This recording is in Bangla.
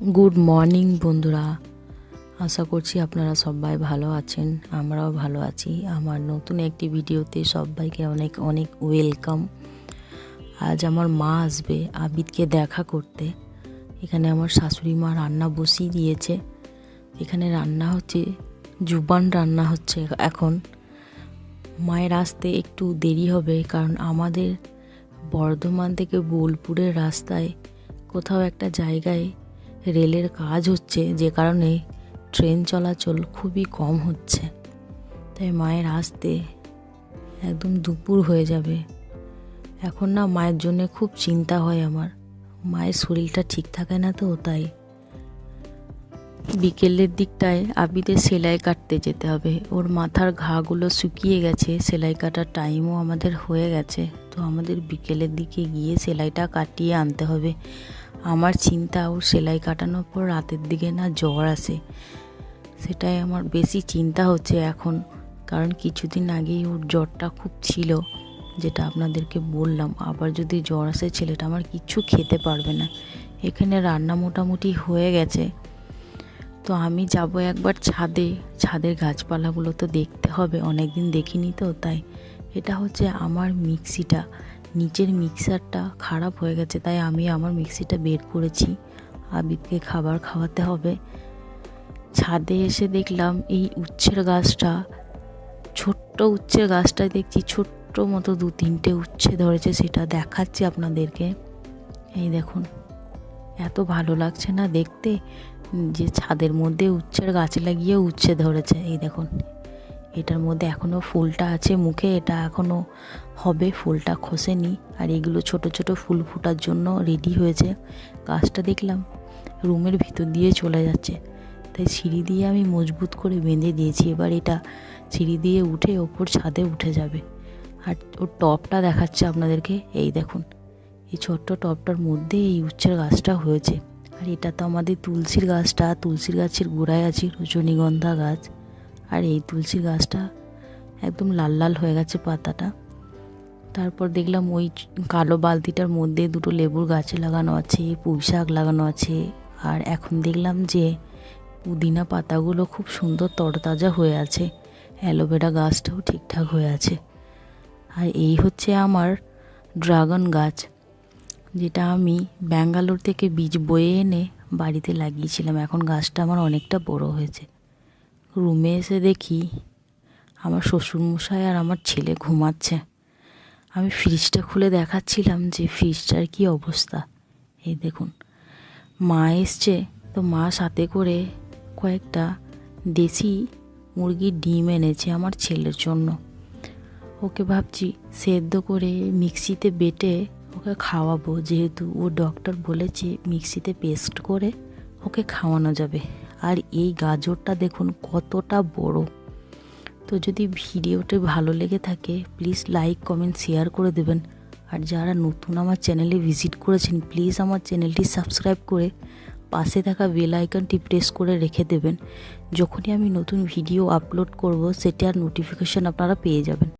গুড মর্নিং বন্ধুরা। আশা করছি আপনারা সবাই ভালো আছেন, আমরাও ভালো আছি। আমার নতুন একটি ভিডিওতে সবাইকে অনেক অনেক ওয়েলকাম আজ আমার মা আসবে আবিদকে দেখা করতে। এখানে আমার শাশুড়ি মা রান্না বসিয়ে দিয়েছে। এখানে রান্না হচ্ছে, জুবান রান্না হচ্ছে এখন। মায়ের আসতে একটু দেরি হবে, কারণ আমাদের বর্ধমান থেকে বোলপুরের রাস্তায় কোথাও একটা জায়গায় রেলের কাজ হচ্ছে, যে কারণে ট্রেন চলাচল খুবই কম হচ্ছে। তাই মায়ের আসতে একদম দুপুর হয়ে যাবে। এখন না মায়ের জন্য খুব চিন্তা হয় আমার। মায়ের শরীরটা ঠিক থাকে না তো, তাই বিকেলের দিকটায় আবিদের সেলাই কাটতে যেতে হবে। ওর মাথার ঘাগুলো শুকিয়ে গেছে, সেলাই কাটার টাইমও আমাদের হয়ে গেছে। তো আমাদের বিকেলের দিকে গিয়ে সেলাইটা কাটিয়ে আনতে হবে। আমার চিন্তা ওর সেলাই কাটানোর পর রাতের দিকে না জ্বর আসে। সেটাই আমার বেশি চিন্তা হচ্ছে এখন, কারণ কিছুদিন আগেই ওর জ্বরটা খুব ছিল, যেটা আপনাদেরকে বললাম। আবার যদি জ্বর আসে, ছেলেটা আমার কিচ্ছু খেতে পারবে না। এখানে রান্না মোটামুটি হয়ে গেছে। তো আমি যাব একবার ছাদে। ছাদের গাছপালাগুলো তো দেখতে হবে অনেক দিন দেখিনি তো, তাই। এটা হচ্ছে আমার মিক্সিটা। নিচের মিক্সারটা খারাপ হয়ে গেছে, তাই আমি আমার মিক্সিটা বের করেছি। আবিদকে খাবার খাওয়াতে হবে। ছাদে এসে দেখলাম এই উচ্ছের গাছটা, ছোট্ট উচ্ছের গাছটায় দেখছি, ছোট্ট মতো দু তিনটে উচ্ছে ধরেছে, সেটা দেখাচ্ছি আপনাদেরকে। এই দেখুন, এত ভালো লাগছে না দেখতে? যে ছাদের মধ্যে উচ্ছের গাছ লাগিয়ে উচ্ছে ধরেছে, এই দেখুন। এটার মধ্যে এখনও ফুলটা আছে মুখে, এটা এখনও হবে, ফুলটা খসেনি। আর এগুলো ছোট ছোট ফুল ফোটার জন্য রেডি হয়েছে। গাছটা দেখলাম রুমের ভিতর দিয়ে চলে যাচ্ছে। তাই সিঁড়ি দিয়ে আমি মজবুত করে বেঁধে দিয়েছি। এবার এটা সিঁড়ি দিয়ে উঠে ওপর ছাদে উঠে যাবে। আর ওর টপটা দেখাচ্ছে আপনাদেরকে, এই দেখুন। এই ছোট্ট টপটার মধ্যে এই উচ্ছের গাছটা হয়েছে। আর এটা তো আমাদের তুলসীর গাছটা, তুলসীর গাছের গোড়ায় আছে রজনীগন্ধা গাছ। আর এই তুলসী গাছটা একদম লাল লাল হয়ে গেছে পাতাটা। তারপর দেখলাম ওই কালো বালতিটার মধ্যে দুটো লেবুর গাছে লাগানো আছে, পুঁই শাক লাগানো আছে। আর এখন দেখলাম যে পুদিনা পাতাগুলো খুব সুন্দর তরতাজা হয়ে আছে। অ্যালোভেরা গাছটাও ঠিকঠাক হয়ে আছে। আর এই হচ্ছে আমার ড্রাগন গাছ, যেটা আমি ব্যাঙ্গালোর থেকে বীজ বয়ে এনে বাড়িতে লাগিয়েছিলাম। এখন গাছটা আমার অনেকটা বড় হয়েছে। রুমে এসে দেখি আমার শ্বশুরমশাই আর আমার ছেলে ঘুমাচ্ছে। আমি ফ্রিজটা খুলে দেখাচ্ছিলাম যে ফ্রিজটার কি অবস্থা। এই দেখুন, মা এসছে তো মা সাথে করে কয়েকটা দেশি মুরগির ডিম এনেছে আমার ছেলের জন্য। ওকে ভাবছি সেদ্ধ করে মিক্সিতে বেটে ওকে খাওয়াবো। যেহেতু ও ডক্টর বলেছে মিক্সিতে পেস্ট করে ওকে খাওয়ানো যাবে। আর এই গাজরটা দেখুন কতটা বড়। তো যদি ভিডিওটি ভালো লেগে থাকে প্লিজ লাইক কমেন্ট শেয়ার করে দেবেন। আর যারা নতুন আমার চ্যানেলে ভিজিট করেছেন প্লিজ আমার চ্যানেলটি সাবস্ক্রাইব করে পাশে থাকা বেল আইকনটি প্রেস করে রেখে দেবেন। যখনই আমি নতুন ভিডিও আপলোড করব, সেটার নোটিফিকেশান আপনারা পেয়ে যাবেন।